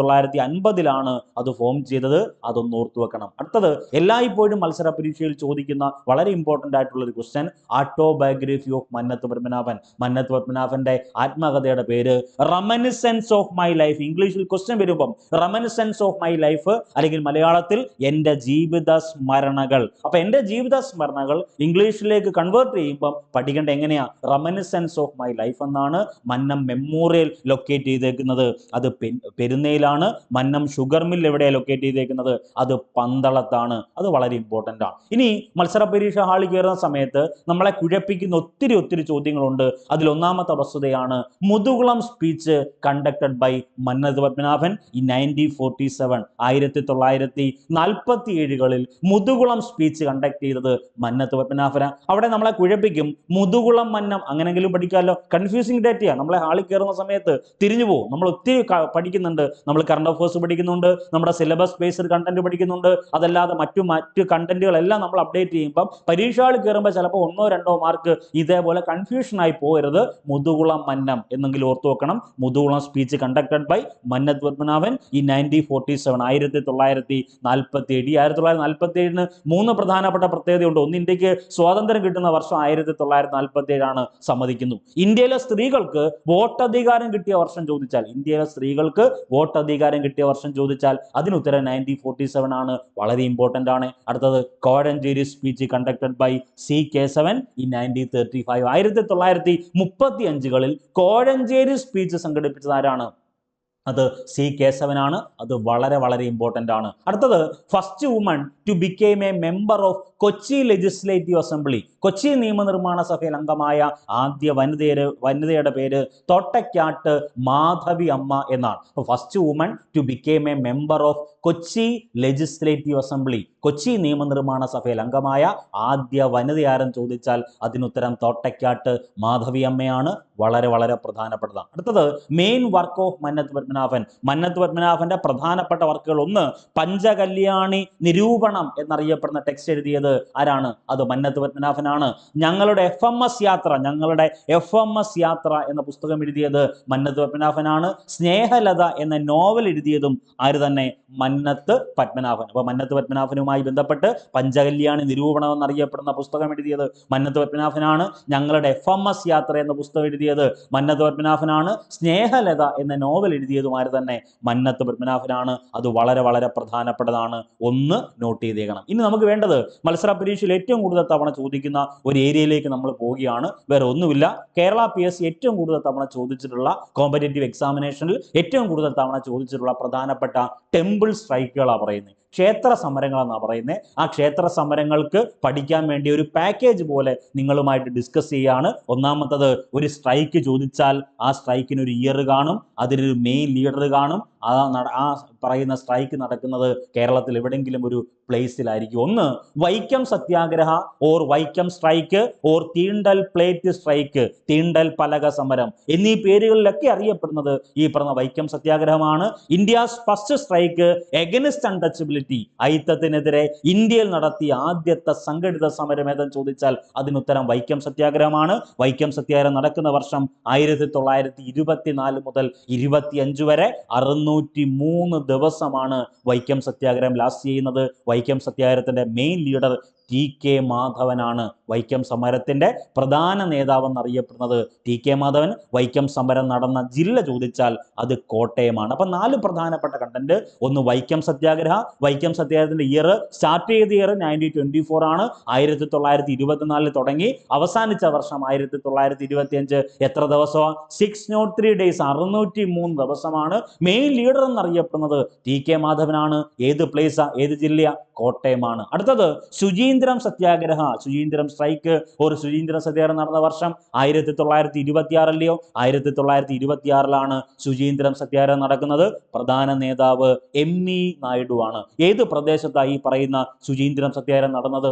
ആയിരത്തി തൊള്ളായിരത്തി അൻപതിലാണ് അത് ഫോം ചെയ്തത്. അതൊന്ന് ഓർത്തു വെക്കണം. അടുത്തത് എല്ലായ്പ്പോഴും മത്സര പരീക്ഷയിൽ ചോദിക്കുന്ന വളരെ ഇമ്പോർട്ടന്റ് ആയിട്ടുള്ള ഒരു question autobiography of Mannath Padmanabhan. Mannath പത്മനാഭന്റെ ആത്മകഥയുടെ പേര് റമനിസെൻസ് ഓഫ് മൈ ലൈഫ് ഇംഗ്ലീഷിൽ ക്വസ്റ്റ്യൻ വരുമ്പം റമനിസെൻസ് ഓഫ് മൈ ലൈഫ് അല്ലെങ്കിൽ മലയാളത്തിൽ എന്റെ ജീവിത സ്മരണകൾ അപ്പൊ എന്റെ ജീവിത സ്മരണകൾ ഇംഗ്ലീഷിലേക്ക് കൺവേർട്ട് ചെയ്യുമ്പം പഠിക്കേണ്ട എങ്ങനെയാ? റമനിസെൻസ് ഓഫ് മൈ ലൈഫ് എന്നാണ് മന്നം മെമ്മോറിയൽ ലൊക്കേറ്റ് ചെയ്തേക്കുന്നത്. അത് പെ- പെരുന്നയിലാണ് മന്നം ഷുഗർ മിൽ എവിടെ ലൊക്കേറ്റ് ചെയ്തേക്കുന്നത്? അത് പന്തളത്താണ്. അത് വളരെ ഇമ്പോർട്ടന്റ് ആണ് ഇനി മത്സര പരീക്ഷ ഹാളിൽ കയറുന്ന സമയത്ത് നമ്മളെ കുഴപ്പിക്കുന്ന ഒത്തിരി ഒത്തിരി ചോദ്യങ്ങളുണ്ട്. അതിൽ ഒന്നാമത്തെ വസ്തുതയാണ് Muthukulam speech conducted by Mannath Padmanabhan ഈ നയന്റീൻ ഫോർട്ടി സെവൻ ആയിരത്തി തൊള്ളായിരത്തി നാൽപ്പത്തി ഏഴുകളിൽ മുതുകുളം സ്പീച്ച് കണ്ടക്ട് ചെയ്തത് മന്നത്ത് പത്മനാഭന. അവിടെ നമ്മളെ കുഴപ്പിക്കും മുതുകുളം മന്നം അങ്ങനെങ്കിലും പഠിക്കാമല്ലോ. കൺഫ്യൂസിങ് ഡേറ്റയാണ് നമ്മളെ ഹാളിൽ കയറുന്ന സമയത്ത് തിരിഞ്ഞു പോകും. നമ്മൾ ഒത്തിരി പഠിക്കുന്നുണ്ട്. നമ്മൾ കറണ്ട് അഫേഴ്സ് പഠിക്കുന്നുണ്ട് നമ്മുടെ സിലബസ് ബേസ്ഡ് കണ്ടന്റ് പഠിക്കുന്നുണ്ട് അതല്ലാതെ മറ്റു മറ്റ് കണ്ടന്റുകളെല്ലാം നമ്മൾ അപ്ഡേറ്റ് ചെയ്യുമ്പം പരീക്ഷകൾ കയറുമ്പോൾ ചിലപ്പോൾ ഒന്നോ രണ്ടോ മാർക്ക് ഇതേപോലെ കൺഫ്യൂഷനായി പോകരുത്. മുതുകുളം മന്നം എന്നെങ്കിലും ഓർത്തു വെക്കണം. Muthukulam speech conducted by Mannath Padmanabhan ഈ നയന്റീൻ ഫോർട്ടി സെവൻ ആയിരത്തി തൊള്ളായിരത്തി നാൽപ്പത്തി ഏഴ് ആയിരത്തി തൊള്ളായിരത്തി നാൽപ്പത്തി ഏഴിന് മൂന്ന് പ്രധാനപ്പെട്ട പ്രത്യേകതയുണ്ട്. ഒന്ന് ഇന്ത്യയ്ക്ക് സ്വാതന്ത്ര്യം കിട്ടുന്ന വർഷം ആയിരത്തി തൊള്ളായിരത്തി നാൽപ്പത്തി ഏഴാണ് സമ്മതിക്കുന്നു. ഇന്ത്യയിലെ സ്ത്രീകൾക്ക് വോട്ടധികാരം കിട്ടിയ വർഷം ചോദിച്ചാൽ ഇന്ത്യയിലെ സ്ത്രീകൾക്ക് വോട്ടധികാരം കിട്ടിയ വർഷം ചോദിച്ചാൽ അതിനുത്തരം നയന്റീൻ ഫോർട്ടി സെവൻ ആണ് വളരെ ഇമ്പോർട്ടന്റ് ആണ്. അടുത്തത് Kozhencherry speech conducted by C Kesavan in nineteen thirty five ആയിരത്തി തൊള്ളായിരത്തി മുപ്പത്തി അഞ്ചുകളിൽ കോഴഞ്ചേരി സ്പീച്ച് സംഘടിപ്പിച്ചത് ആരാണ്? അത് സി കേശവനാണ് അത് വളരെ വളരെ ഇമ്പോർട്ടന്റ് ആണ്. അടുത്തത് first woman to become a member of Kochi legislative assembly Kochi നിയമനിർമ്മാണ സഭയിൽ അംഗമായ ആദ്യ വനിതയുടെ വനിതയുടെ പേര് തൊട്ടക്കാട്ട് മാധവി അമ്മ എന്നാണ്. First woman to become a member of Kochi legislative assembly Kochi നിയമനിർമ്മാണ സഭയിൽ അംഗമായ ആദ്യ വനിതയാരം ചോദിച്ചാൽ അതിനുത്തരം തോട്ടയ്ക്കാട്ട് മാധവി അമ്മയാണ് വളരെ വളരെ പ്രധാനപ്പെട്ടതാണ്. അടുത്തത് main work of Mannath Padmanabhan. Mannath പത്മനാഭന്റെ പ്രധാനപ്പെട്ട വർക്കുകൾ ഒന്ന് പഞ്ചകല്യാണി നിരൂപണം എന്നറിയപ്പെടുന്ന ടെക്സ്റ്റ് എഴുതിയത് ആരാണ്? അത് മന്നത്ത് പത്മനാഭനാണ്. ഞങ്ങളുടെ എഫ് എം എസ് യാത്ര ഞങ്ങളുടെ എഫ് എം എസ് യാത്ര എന്ന പുസ്തകം എഴുതിയത് മന്നത്ത് പത്മനാഭനാണ്. സ്നേഹലത എന്ന നോവൽ എഴുതിയതും ആര് തന്നെ? മന്നത്ത് പത്മനാഭൻ. അപ്പോൾ മന്നത്ത് പത്മനാഭനുമായി ബന്ധപ്പെട്ട് പഞ്ചകല്യാണി നിരൂപണം എന്നറിയപ്പെടുന്ന പുസ്തകം എഴുതിയത് മന്നത്ത് പത്മനാഭനാണ്. ഞങ്ങളുടെ എഫ് എം എസ് യാത്ര എന്ന പുസ്തകം എഴുതിയത് മന്നത്ത് പത്മനാഭനാണ്. സ്നേഹലത എന്ന നോവൽ എഴുതിയതുമാര് തന്നെ മന്നത്ത് പത്മനാഭനാണ്. അത് വളരെ വളരെ പ്രധാനപ്പെട്ടതാണ്. ഒന്ന് നോട്ട് ചെയ്തേക്കണം. ഇനി നമുക്ക് വേണ്ടത് മത്സര പരീക്ഷയിൽ ഏറ്റവും കൂടുതൽ തവണ ചോദിക്കുന്ന ഒരു ഏരിയയിലേക്ക് നമ്മൾ പോവുകയാണ്. വേറെ ഒന്നുമില്ല. കേരള പി എസ് ഏറ്റവും കൂടുതൽ തവണ ചോദിച്ചിട്ടുള്ള കോമ്പറ്റേറ്റീവ് എക്സാമിനേഷനിൽ ഏറ്റവും കൂടുതൽ തവണ ചോദിച്ചിട്ടുള്ള പ്രധാനപ്പെട്ട ടെമ്പിൾ സ്ട്രൈക്കുകളാണ് പറയുന്നത് ക്ഷേത്ര സമരങ്ങളെന്നാണ് പറയുന്നത് ആ ക്ഷേത്ര സമരങ്ങൾക്ക് പഠിക്കാൻ വേണ്ടി ഒരു പാക്കേജ് പോലെ നിങ്ങളുമായിട്ട് ഡിസ്കസ് ചെയ്യുകയാണ് ഒന്നാമത്തത് ഒരു സ്ട്രൈക്ക് ചോദിച്ചാൽ ആ സ്ട്രൈക്കിന് ഒരു ഇയർ കാണും. അതിനൊരു മെയിൻ ലീഡർ കാണും. ആ ആ പറയുന്ന സ്ട്രൈക്ക് നടക്കുന്നത് കേരളത്തിൽ എവിടെയെങ്കിലും ഒരു പ്ലേസിലായിരിക്കും ഒന്ന് Vaikom Satyagraha or Vaikom strike or Theendal plate strike തീണ്ടൽ പലക സമരം എന്നീ പേരുകളിലൊക്കെ അറിയപ്പെടുന്നത് ഈ പറഞ്ഞ Vaikom സത്യാഗ്രഹമാണ്. India's first strike against untouchability അയിത്തത്തിനെതിരെ ഇന്ത്യയിൽ നടത്തിയ ആദ്യത്തെ സംഘടിത സമരം ഏതെന്ന് ചോദിച്ചാൽ അതിനുത്തരം വൈക്കം സത്യാഗ്രഹമാണ്. വൈക്കം സത്യാഗ്രഹം നടക്കുന്ന വർഷം ആയിരത്തി തൊള്ളായിരത്തി ഇരുപത്തിനാല് മുതൽ ഇരുപത്തിയഞ്ച് വരെ അറുന്നൂറ്റി മൂന്ന് ദിവസമാണ് വൈക്കം സത്യാഗ്രഹം ലാസ്റ്റ് ചെയ്യുന്നത്. വൈക്കം സത്യാഗ്രഹത്തിന്റെ മെയിൻ ലീഡർ ടി കെ മാധവനാണ് വൈക്കം സമരത്തിന്റെ പ്രധാന നേതാവെന്നറിയപ്പെടുന്നത്. ടി കെ മാധവൻ വൈക്കം സമരം നടന്ന ജില്ല ചോദിച്ചാൽ അത് കോട്ടയമാണ്. അപ്പൊ നാല് പ്രധാനപ്പെട്ട കണ്ടന്റ് ഒന്ന് വൈക്കം സത്യാഗ്രഹ വൈക്കം സത്യാഗ്രഹത്തിന്റെ ഇയർ സ്റ്റാർട്ട് ചെയ്ത ഇയർ നയന്റീൻ ട്വന്റി ഫോർ ആണ്. ആയിരത്തി തൊള്ളായിരത്തി ഇരുപത്തിനാലിൽ തുടങ്ങി. അവസാനിച്ച വർഷം ആയിരത്തി തൊള്ളായിരത്തി ഇരുപത്തി അഞ്ച് എത്ര ദിവസമാണ് സിക്സ് നോട്ട് ത്രീ ഡേയ്സ് അറുന്നൂറ്റി മൂന്ന് ദിവസമാണ്. മെയിൻ ലീഡർ എന്നറിയപ്പെടുന്നത് ടി കെ മാധവനാണ്. ഏത് പ്ലേസാ ഏത് ജില്ലയാ? കോട്ടയമാണ്. അടുത്തത് ശുചീന്ദ്രം സത്യാഗ്രഹ. സുചീന്ദ്രം സ്ട്രൈക്ക് ഒരു സുചീന്ദ്രം സത്യാഗ്രഹം നടന്ന വർഷം ആയിരത്തി തൊള്ളായിരത്തി ഇരുപത്തി ആറിലെയോ ആയിരത്തി തൊള്ളായിരത്തി ഇരുപത്തി ആറിലാണ് ശുചീന്ദ്രം സത്യാഗ്രഹം നടക്കുന്നത്. പ്രധാന നേതാവ് എം ഇ നായിഡു ആണ് ഏത് പ്രദേശത്താണ് ഈ പറയുന്ന സുചീന്ദ്രം സത്യാഗ്രഹം നടന്നത്?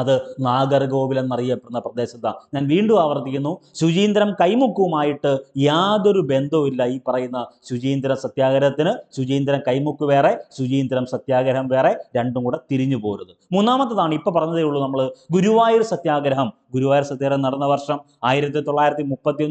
അത് നാഗർകോവിൽ എന്നറിയപ്പെടുന്ന പ്രദേശത്താണ് ഞാൻ വീണ്ടും ആവർത്തിക്കുന്നു. ശുചീന്ദ്രം കൈമുക്കുമായിട്ട് യാതൊരു ബന്ധവുമില്ല ഈ പറയുന്ന ശുചീന്ദ്ര സത്യാഗ്രഹത്തിന്. ശുചീന്ദ്രം കൈമുക്ക് വേറെ ശുചീന്ദ്രം സത്യാഗ്രഹം വേറെ രണ്ടും കൂടെ തിരിഞ്ഞു പോരുത്. മൂന്നാമത്തതാണ് ഇപ്പൊ പറഞ്ഞതേ ഉള്ളൂ നമ്മൾ ഗുരുവായൂർ സത്യാഗ്രഹം. ഗുരുവായൂർ സത്യാഗ്രഹം നടന്ന വർഷം ആയിരത്തി തൊള്ളായിരത്തി മുപ്പത്തി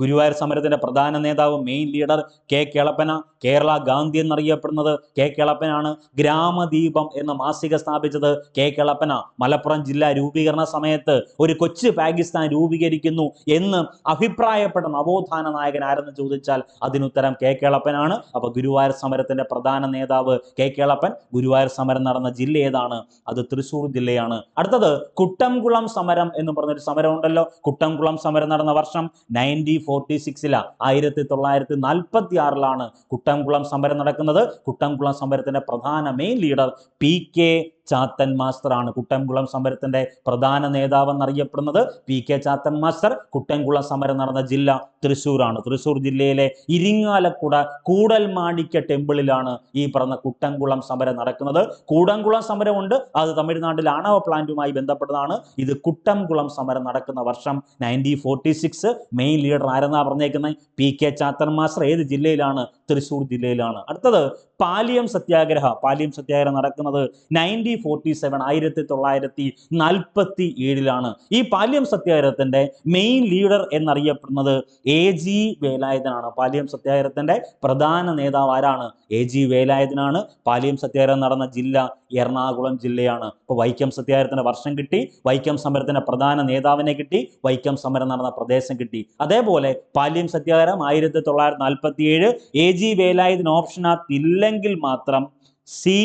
ഗുരുവായൂർ സമരത്തിന്റെ പ്രധാന നേതാവ് main leader K Kelappan Kerala Gandhi എന്നറിയപ്പെടുന്നത് കെ കേളപ്പനാണ്. ഗ്രാമദീപം എന്ന മാസിക സ്ഥാപിച്ചത് കെ കേളപ്പന. മലപ്പുറം ജില്ലാ രൂപീകരണ സമയത്ത് ഒരു കൊച്ചു പാകിസ്ഥാൻ രൂപീകരിക്കുന്നു എന്ന് അഭിപ്രായപ്പെട്ട നവോത്ഥാന നായകൻ ആരെന്ന് ചോദിച്ചാൽ അതിനുത്തരം കെ കേളപ്പനാണ്. അപ്പൊ ഗുരുവായൂർ സമരത്തിന്റെ പ്രധാന നേതാവ് കെ കേളപ്പൻ. ഗുരുവായൂർ സമരം നടന്ന ജില്ല ഏതാണ്? അത് തൃശൂർ ജില്ലയാണ്. അടുത്തത് കുട്ടംകുളം സമരം എന്ന് പറഞ്ഞൊരു സമരം ഉണ്ടല്ലോ. കുട്ടംകുളം സമരം നടന്ന വർഷം നയന്റീൻ ഫോർട്ടി സിക്സിലാണ് ആയിരത്തി തൊള്ളായിരത്തി നാൽപ്പത്തി ആറിലാണ് കുട്ടംകുളം സമരം നടക്കുന്നത്. കുട്ടംകുളം സമരത്തിന്റെ പ്രധാന main leader P K Chathan മാസ്റ്ററാണ് Kuttankulam സമരത്തിന്റെ പ്രധാന നേതാവ് എന്നറിയപ്പെടുന്നത് P K Chathan master Kuttankulam സമരം നടന്ന ജില്ല തൃശ്ശൂരാണ്. തൃശ്ശൂർ ജില്ലയിലെ ഇരിങ്ങാലക്കുട കൂടൽമാണിക്യ ടെമ്പിളിലാണ് ഈ പറഞ്ഞ കുട്ടൻകുളം സമരം നടക്കുന്നത്. കൂടംകുളം സമരമുണ്ട്. അത് തമിഴ്നാട്ടിൽ ആണവ പ്ലാന്റുമായി ബന്ധപ്പെട്ടതാണ്. ഇത് കുട്ടൻകുളം സമരം നടക്കുന്ന വർഷം nineteen forty six main leader ആരെന്നാ പറഞ്ഞേക്കുന്നത് പി കെ ചാത്തൻ മാസ്റ്റർ ഏത് ജില്ലയിലാണ് തൃശ്ശൂർ ജില്ലയിലാണ്. അടുത്തത് പാലിയം സത്യാഗ്രഹ. പാലിയം സത്യാഗ്രഹം നടക്കുന്നത് നയന്റീൻ ഫോർട്ടി സെവൻ ആയിരത്തി തൊള്ളായിരത്തി നാൽപ്പത്തി ഏഴിലാണ് ഈ പാലിയം സത്യാഗ്രഹത്തിന്റെ മെയിൻ ലീഡർ എന്നറിയപ്പെടുന്നത് എ ജി വേലായുധനാണ്. പാലിയം സത്യാഗ്രഹത്തിന്റെ പ്രധാന നേതാവ് ആരാണ്? എ ജി വേലായുധനാണ്. പാലിയം സത്യാഗ്രഹം നടന്ന ജില്ല എറണാകുളം ജില്ലയാണ്. അപ്പോൾ വൈക്കം സത്യാഗ്രഹത്തിന്റെ വർഷം കിട്ടി. വൈക്കം സമരത്തിന്റെ പ്രധാന നേതാവിനെ കിട്ടി. വൈക്കം സമരം നടന്ന പ്രദേശം കിട്ടി. അതേപോലെ പാലിയം സത്യാഗ്രഹം ആയിരത്തി തൊള്ളായിരത്തി നാൽപ്പത്തി ഏഴ് എ ജി വേലായുധൻ ഓപ്ഷനകത്ത് ഇല്ലെങ്കിൽ മാത്രം സി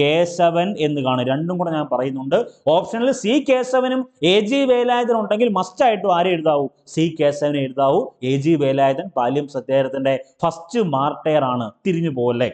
കേശവൻ എന്ന് കാണും. രണ്ടും കൂടെ ഞാൻ പറയുന്നുണ്ട്. ഓപ്ഷനിൽ സി കേശവനും എ ജി വേലായുധനും ഉണ്ടെങ്കിൽ മസ്റ്റ് ആയിട്ടും ആരെ എഴുതാവൂ? സി കേശവനെ എഴുതാവൂ. എ ജി വേലായുധൻ പാലിയം സത്യാഗ്രഹത്തിന്റെ ഫസ്റ്റ് മാർട്ടയർ ആണ്. തിരിഞ്ഞു പോലെ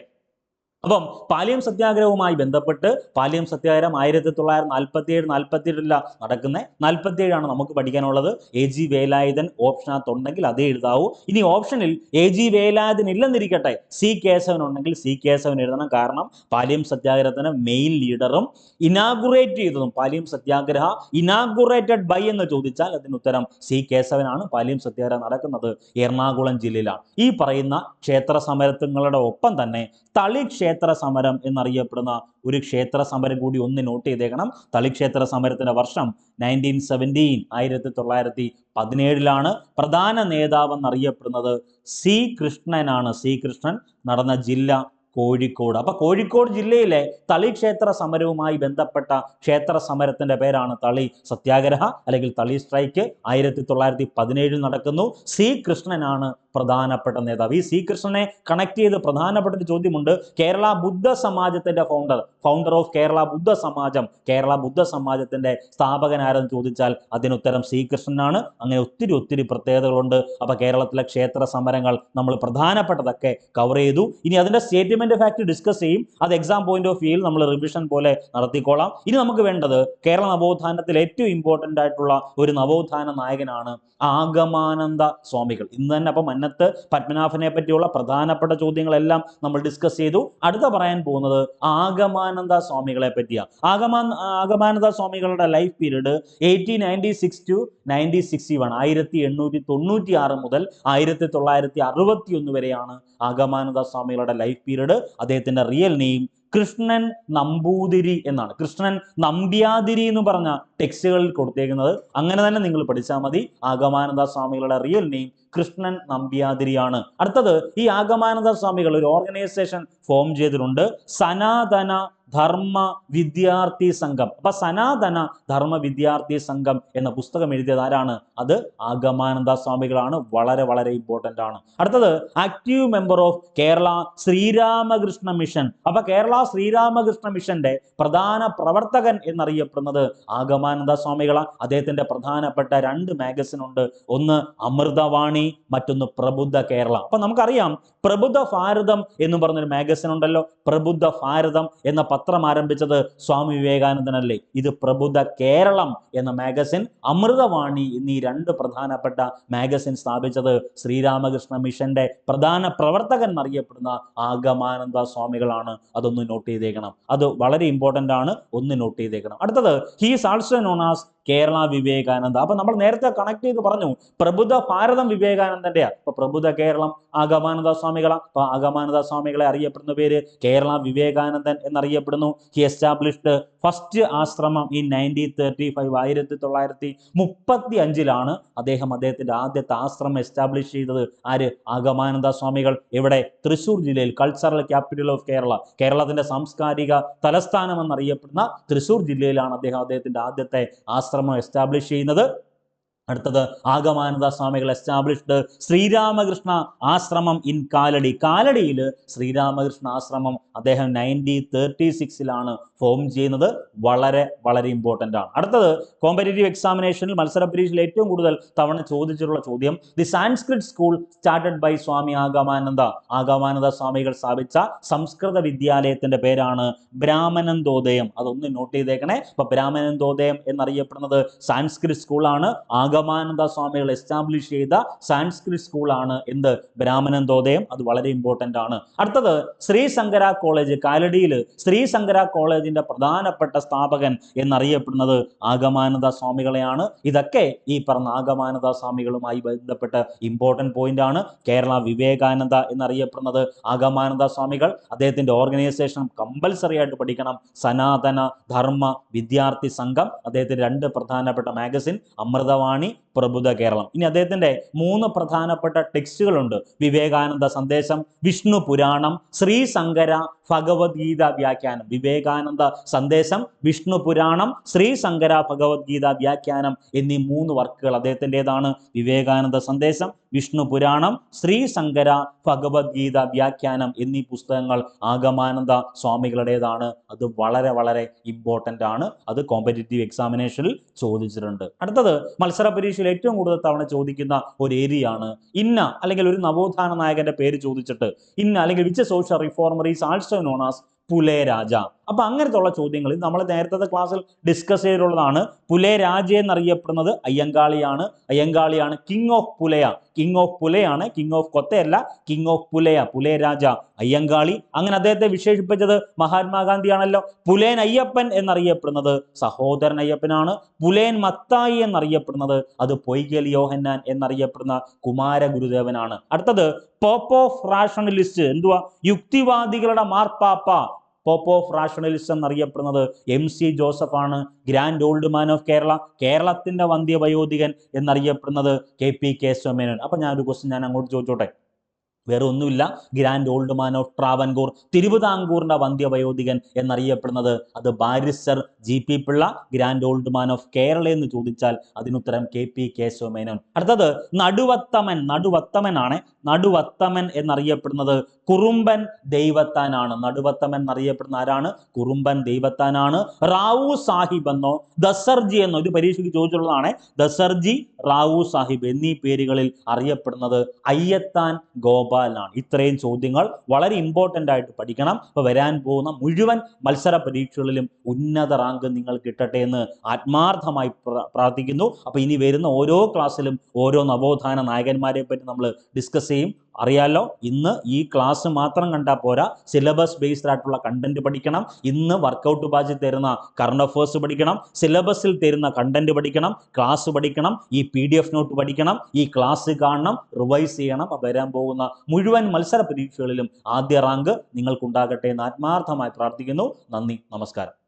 അപ്പം പാലിയം സത്യാഗ്രഹവുമായി ബന്ധപ്പെട്ട് പാലിയം സത്യാഗ്രഹം ആയിരത്തി തൊള്ളായിരത്തി നാൽപ്പത്തി ഏഴ് നാൽപ്പത്തി ഏഴില്ല നടക്കുന്നത് നാൽപ്പത്തി ഏഴാണ് നമുക്ക് പഠിക്കാനുള്ളത്. എ ജി വേലായുധൻ ഓപ്ഷനകത്ത് ഉണ്ടെങ്കിൽ അതേ എഴുതാവൂ. ഇനി ഓപ്ഷനിൽ എ ജി വേലായുധൻ ഇല്ലെന്നിരിക്കട്ടെ. സി കേശവൻ ഉണ്ടെങ്കിൽ സി കേശവൻ എഴുതണം. കാരണം പാലിയം സത്യാഗ്രഹത്തിന് മെയിൻ ലീഡറും ഇനാഗുറേറ്റ് ചെയ്തതും പാലിയം സത്യാഗ്രഹ ഇനാഗുറേറ്റഡ് ബൈ എന്ന് ചോദിച്ചാൽ അതിന് ഉത്തരം സി കേശവനാണ് പാലിയം സത്യാഗ്രഹം നടക്കുന്നത് എറണാകുളം ജില്ലയിലാണ്. ഈ പറയുന്ന ക്ഷേത്ര സമരത്വങ്ങളുടെ ഒപ്പം തന്നെ തളി ക്ഷേത്ര സമരം എന്നറിയപ്പെടുന്ന ഒരു ക്ഷേത്ര സമരം കൂടി ഒന്ന് നോട്ട് ചെയ്തേക്കണം. തളിക്ഷേത്ര സമരത്തിന്റെ വർഷം നയന്റീൻ സെവന്റീൻ ആയിരത്തി തൊള്ളായിരത്തി പതിനേഴിലാണ് പ്രധാന നേതാവെന്നറിയപ്പെടുന്നത് സി കൃഷ്ണനാണ് സി കൃഷ്ണൻ നടന്ന ജില്ല കോഴിക്കോട്. അപ്പോൾ കോഴിക്കോട് ജില്ലയിലെ തളി ക്ഷേത്ര സമരവുമായി ബന്ധപ്പെട്ട ക്ഷേത്ര സമരത്തിന്റെ പേരാണ് തളി സത്യാഗ്രഹ അല്ലെങ്കിൽ തളി സ്ട്രൈക്ക്. ആയിരത്തി തൊള്ളായിരത്തി പതിനേഴിൽ നടക്കുന്നു. സി കൃഷ്ണനാണ് പ്രധാനപ്പെട്ട നേതാവ്. ഈ സി കൃഷ്ണനെ കണക്ട് ചെയ്ത് പ്രധാനപ്പെട്ട ഒരു ചോദ്യമുണ്ട്. Kerala Buddha സമാജത്തിന്റെ founder founder of Kerala Buddha Samajam. Kerala Buddha സമാജത്തിന്റെ സ്ഥാപകനാരെന്ന് ചോദിച്ചാൽ അതിനുത്തരം സി കൃഷ്ണനാണ്. അങ്ങനെ ഒത്തിരി ഒത്തിരി പ്രത്യേകതകളുണ്ട്. അപ്പോൾ കേരളത്തിലെ ക്ഷേത്ര സമരങ്ങൾ നമ്മൾ പ്രധാനപ്പെട്ടതൊക്കെ കവർ ചെയ്തു. ഇനി അതിന്റെ സ്റ്റേറ്റ്മെന്റ് ഫാക്ട് ഡിസ്കസ് ചെയ്യും. അത് എക്സാം പോയിന്റ് ഓഫ് വ്യൂയിൽ നമ്മൾ റിവിഷൻ പോലെ നടത്തിക്കോളാം. ഇനി നമുക്ക് വേണ്ടത് കേരള നവോത്ഥാനത്തിൽ ഏറ്റവും ഇമ്പോർട്ടന്റ് ആയിട്ടുള്ള ഒരു നവോത്ഥാന നായകനാണ് ആഗമാനന്ദ സ്വാമികൾ. ഇന്ന് തന്നെ അപ്പം മന്നത്ത് പത്മനാഭനെ പറ്റിയുള്ള പ്രധാനപ്പെട്ട ചോദ്യങ്ങളെല്ലാം നമ്മൾ ഡിസ്കസ് ചെയ്തു. അടുത്ത പറയാൻ പോകുന്നത് ആഗമാനന്ദ സ്വാമികളെ പറ്റിയാണ് ആഗമാ ആഗമാനന്ദ സ്വാമികളുടെ life period eighteen ninety six to nineteen sixty one ആയിരത്തി എണ്ണൂറ്റി തൊണ്ണൂറ്റി ആറ് മുതൽ ആയിരത്തി തൊള്ളായിരത്തി അറുപത്തി ഒന്ന് വരെയാണ് ആഗമാനന്ദ സ്വാമികളുടെ ലൈഫ് പീരീഡ് അദ്ദേഹത്തിന്റെ റിയൽ നെയിം കൃഷ്ണൻ നമ്പൂതിരി എന്നാണ്. കൃഷ്ണൻ നമ്പ്യാതിരി എന്ന് പറഞ്ഞ ടെക്സ്റ്റുകളിൽ കൊടുത്തേക്കുന്നത്. അങ്ങനെ തന്നെ നിങ്ങൾ പഠിച്ചാൽ മതി. ആഗമാനന്ദ സ്വാമികളുടെ റിയൽ നെയിം കൃഷ്ണൻ നമ്പ്യാതിരിയാണ്. അടുത്തത് ഈ ആഗമാനന്ദ സ്വാമികൾ ഒരു ഓർഗനൈസേഷൻ ഫോം ചെയ്തിട്ടുണ്ട്. സനാതന ധർമ്മ വിദ്യാർത്ഥി സംഘം. അപ്പൊ സനാതന ധർമ്മ വിദ്യാർത്ഥി സംഘം എന്ന പുസ്തകം എഴുതിയത് ആരാണ്? അത് ആഗമാനന്ദ സ്വാമികളാണ്. വളരെ വളരെ ഇമ്പോർട്ടന്റ് ആണ്. അടുത്തത് active member of Kerala Sreeramakrishna mission അപ്പൊ കേരള ശ്രീരാമകൃഷ്ണ മിഷന്റെ പ്രധാന പ്രവർത്തകൻ എന്നറിയപ്പെടുന്നത് ആഗമാനന്ദ സ്വാമികളാണ്. അദ്ദേഹത്തിന്റെ പ്രധാനപ്പെട്ട രണ്ട് മാഗസിൻ ഉണ്ട്. ഒന്ന് അമൃതവാണി മറ്റൊന്ന് പ്രബുദ്ധ കേരള. അപ്പൊ നമുക്കറിയാം പ്രബുദ്ധ ഭാരതം എന്ന് പറഞ്ഞൊരു മാഗസിൻ ഉണ്ടല്ലോ. പ്രബുദ്ധ ഭാരതം എന്ന ആരംഭിച്ചത് സ്വാമി വിവേകാനന്ദനല്ലേ? ഇത് പ്രബുദ്ധ കേരളം എന്ന മാഗസിൻ അമൃതവാണി എന്നീ രണ്ട് പ്രധാനപ്പെട്ട മാഗസിൻ സ്ഥാപിച്ചത് ശ്രീരാമകൃഷ്ണ മിഷന്റെ പ്രധാന പ്രവർത്തകൻ അറിയപ്പെടുന്ന ആഗമാനന്ദ സ്വാമികളാണ്. അതൊന്ന് നോട്ട് ചെയ്തേക്കണം. അത് വളരെ ഇമ്പോർട്ടന്റ് ആണ്. ഒന്ന് നോട്ട് ചെയ്തേക്കണം. അടുത്തത് he's also known as Kerala Vivekananda. അപ്പൊ നമ്മൾ നേരത്തെ കണക്ട് ചെയ്ത് പറഞ്ഞു പ്രബുദ്ധ ഭാരതം വിവേകാനന്ദന്റെയാ. അപ്പൊ പ്രബുദ്ധ കേരളം ആഗമാനന്ദ സ്വാമികളാ. അപ്പൊ ആഗമാനന്ദ സ്വാമികളെ അറിയപ്പെടുന്ന പേര് കേരള വിവേകാനന്ദൻ എന്നറിയപ്പെടുന്നു he established first ashram in nineteen thirty five ആയിരത്തി തൊള്ളായിരത്തി മുപ്പത്തി അഞ്ചിലാണ് അദ്ദേഹം അദ്ദേഹത്തിന്റെ ആദ്യത്തെ ആശ്രമം എസ്റ്റാബ്ലിഷ് ചെയ്തത്. ആര്? ആഗമാനന്ദ സ്വാമികൾ. ഇവിടെ തൃശ്ശൂർ ജില്ലയിൽ കൾച്ചറൽ ക്യാപിറ്റൽ ഓഫ് കേരള കേരളത്തിന്റെ സാംസ്കാരിക തലസ്ഥാനം എന്നറിയപ്പെടുന്ന തൃശൂർ ജില്ലയിലാണ് അദ്ദേഹം അദ്ദേഹത്തിന്റെ ആദ്യത്തെ ആശ്രമം എസ്റ്റാബ്ലിഷ് ചെയ്യുന്നത്. അടുത്തത് ആഗമാനന്ദ സ്വാമികൾ എസ്റ്റാബ്ലിഷ്ഡ് ശ്രീരാമകൃഷ്ണ ആശ്രമം ഇൻ കാലടി. കാലടിയിൽ ശ്രീരാമകൃഷ്ണ ആശ്രമം അദ്ദേഹം നയന്റീൻ തേർട്ടി സിക്സിലാണ് ഫോം ചെയ്യുന്നത്. വളരെ വളരെ ഇമ്പോർട്ടന്റ് ആണ്. അടുത്തത് കോമ്പറ്റേറ്റീവ് എക്സാമിനേഷനിൽ മത്സര പരീക്ഷയിൽ ഏറ്റവും കൂടുതൽ തവണ ചോദിച്ചിട്ടുള്ള ചോദ്യം. The Sanskrit school started by Swami Agamananda. Agamananda സ്വാമികൾ സ്ഥാപിച്ച സംസ്കൃത വിദ്യാലയത്തിന്റെ പേരാണ് ബ്രാഹ്മണന്തോദയം. അതൊന്ന് നോട്ട് ചെയ്തേക്കണേ. അപ്പൊ ബ്രാഹ്മണന്തോദയം എന്നറിയപ്പെടുന്നത് സാൻസ്ക്രിറ്റ് സ്കൂളാണ് ആഗമാനന്ദ സ്വാമികൾ എസ്റ്റാബ്ലിഷ് ചെയ്ത സാൻസ്ക്രിറ്റ് സ്കൂളാണ് എന്ത്? ബ്രാഹ്മണന്തോദയം. അത് വളരെ ഇമ്പോർട്ടന്റ് ആണ്. അടുത്തത് ശ്രീ ശങ്കര കോളേജ് കാലടിയിൽ ശ്രീ ശങ്കര കോളേജിന്റെ പ്രധാനപ്പെട്ട സ്ഥാപകൻ എന്നറിയപ്പെടുന്നത് ആഗമാനന്ദ സ്വാമികളെയാണ് ഇതൊക്കെ ഈ പറഞ്ഞ ആഗമാനന്ദ സ്വാമികളുമായി ബന്ധപ്പെട്ട ഇമ്പോർട്ടന്റ് പോയിന്റ് ആണ്. കേരള വിവേകാനന്ദ എന്നറിയപ്പെടുന്നത് ആഗമാനന്ദ സ്വാമികൾ അദ്ദേഹത്തിന്റെ ഓർഗനൈസേഷൻ കമ്പൽസറി ആയിട്ട് പഠിക്കണം. സനാതന ധർമ്മ വിദ്യാർത്ഥി സംഘം. അദ്ദേഹത്തിന്റെ രണ്ട് പ്രധാനപ്പെട്ട മാഗസിൻ അമൃതവാണി പ്രബുദ്ധ കേരളം. ഇനി അദ്ദേഹത്തിന്റെ മൂന്ന് പ്രധാനപ്പെട്ട ടെക്സ്റ്റുകളുണ്ട്. വിവേകാനന്ദ സന്ദേശം വിഷ്ണു പുരാണം ശ്രീ ശങ്കര ഭഗവത്ഗീത വ്യാഖ്യാനം. വിവേകാനന്ദ സന്ദേശം വിഷ്ണു പുരാണം ശ്രീ ശങ്കര ഭഗവത്ഗീത വ്യാഖ്യാനം എന്നീ മൂന്ന് വർക്കുകൾ അദ്ദേഹത്തിന്റെതാണ്. വിവേകാനന്ദ സന്ദേശം വിഷ്ണു പുരാണം ശ്രീശങ്കര ഭഗവത്ഗീത വ്യാഖ്യാനം എന്നീ പുസ്തകങ്ങൾ ആഗമാനന്ദ സ്വാമികളുടേതാണ്. അത് വളരെ വളരെ ഇമ്പോർട്ടന്റ് ആണ്. അത് കോമ്പറ്റേറ്റീവ് എക്സാമിനേഷനിൽ ചോദിച്ചിട്ടുണ്ട്. അടുത്തത് മത്സര പരീക്ഷയിൽ ഏറ്റവും കൂടുതൽ തവണ ചോദിക്കുന്ന ഒരു ഏരിയയാണ്. ഇന്ന അല്ലെങ്കിൽ ഒരു നവോത്ഥാന നായകന്റെ പേര് ചോദിച്ചിട്ട് ഇന്ന അല്ലെങ്കിൽ which social reformer is also known as Pulaya Raja അപ്പൊ അങ്ങനത്തെ ഉള്ള ചോദ്യങ്ങൾ നമ്മൾ നേരത്തെ ക്ലാസ്സിൽ ഡിസ്കസ് ചെയ്തിട്ടുള്ളതാണ്. പുലേ രാജ എന്നറിയപ്പെടുന്നത് അയ്യങ്കാളിയാണ്. അയ്യങ്കാളിയാണ് king of Pulaya. King of പുലയാണ് king of കൊത്തയല്ല കിങ് ഓഫ് പുലയ പുലേ രാജ അയ്യങ്കാളി അങ്ങനെ അദ്ദേഹത്തെ വിശേഷിപ്പിച്ചത് മഹാത്മാഗാന്ധിയാണല്ലോ. പുലേൻ അയ്യപ്പൻ എന്നറിയപ്പെടുന്നത് സഹോദരൻ അയ്യപ്പനാണ്. പുലേൻ മത്തായി എന്നറിയപ്പെടുന്നത് അത് പൊയ്കൽ യോഹന്നാൻ എന്നറിയപ്പെടുന്ന കുമാര ഗുരുദേവനാണ്. അടുത്തത് പോപ്പ് ഓഫ് റാഷണലിസ്റ്റ് എന്തുവാ? യുക്തിവാദികളുടെ മാർപ്പാപ്പ പോപ്പ് ഓഫ് റാഷണലിസം എന്നറിയപ്പെടുന്നത് M C ജോസഫാണ് grand old man of Kerala കേരളത്തിന്റെ വന്ധ്യവയോധികൻ എന്നറിയപ്പെടുന്നത് കെ പി കേശവമേനോൻ. അപ്പൊ ഞാനൊരു ക്വസ്റ്റ്യൻ ഞാൻ അങ്ങോട്ട് ചോദിച്ചോട്ടെ? വേറെ ഒന്നുമില്ല. Grand old man of Travancore തിരുവിതാംകൂറിന്റെ വന്ധ്യവയോധികൻ എന്നറിയപ്പെടുന്നത് അത് barrister G P Pillai grand old man of Kerala എന്ന് ചോദിച്ചാൽ അതിനുത്തരം കെ പി കേശവമേനോൻ. അടുത്തത് നടുവത്തമൻ ആണ് നടുവത്തമൻ എന്നറിയപ്പെടുന്നത് കുറുമ്പൻ ദൈവത്താനാണ്. നടുവത്തമൻ എന്നറിയപ്പെടുന്ന ആരാണ്? കുറുമ്പൻ ദൈവത്താനാണ്. റാവു സാഹിബ് എന്നോ ദസർജി എന്നോ ഇത് പരീക്ഷയ്ക്ക് ചോദിച്ചുള്ളതാണ് ദസർജി റാവു സാഹിബ് എന്നീ പേരുകളിൽ അറിയപ്പെടുന്നത് അയ്യത്താൻ ഗോപാലനാണ് ഇത്രയും ചോദ്യങ്ങൾ വളരെ ഇമ്പോർട്ടന്റ് ആയിട്ട് പഠിക്കണം. അപ്പോൾ വരാൻ പോകുന്ന മുഴുവൻ മത്സര പരീക്ഷകളിലും ഉന്നത റാങ്ക് നിങ്ങൾ കിട്ടട്ടെ എന്ന് ആത്മാർത്ഥമായി പ്രാർത്ഥിക്കുന്നു. അപ്പോൾ ഇനി വരുന്ന ഓരോ ക്ലാസ്സിലും ഓരോ നവോത്ഥാന നായകന്മാരെ പറ്റി നമ്മൾ ഡിസ്കസ് ചെയ്യും. അറിയാലോ ഇന്ന് ഈ ക്ലാസ് മാത്രം കണ്ടാൽ പോരാ. സിലബസ് ബേസ്ഡ് ആയിട്ടുള്ള കണ്ടന്റ് പഠിക്കണം. ഇന്ന് വർക്കൗട്ട് ബാച്ച് തരുന്ന കറണ്ട് അഫേഴ്സ് പഠിക്കണം. സിലബസിൽ തരുന്ന കണ്ടന്റ് പഠിക്കണം. ക്ലാസ് പഠിക്കണം. ഈ പി ഡി എഫ് നോട്ട് പഠിക്കണം. ഈ ക്ലാസ് കാണണം. റിവൈസ് ചെയ്യണം. വരാൻ പോകുന്ന മുഴുവൻ മത്സര പരീക്ഷകളിലും ആദ്യ റാങ്ക് നിങ്ങൾക്കുണ്ടാകട്ടെ എന്ന് ആത്മാർത്ഥമായി പ്രാർത്ഥിക്കുന്നു. നന്ദി. നമസ്കാരം.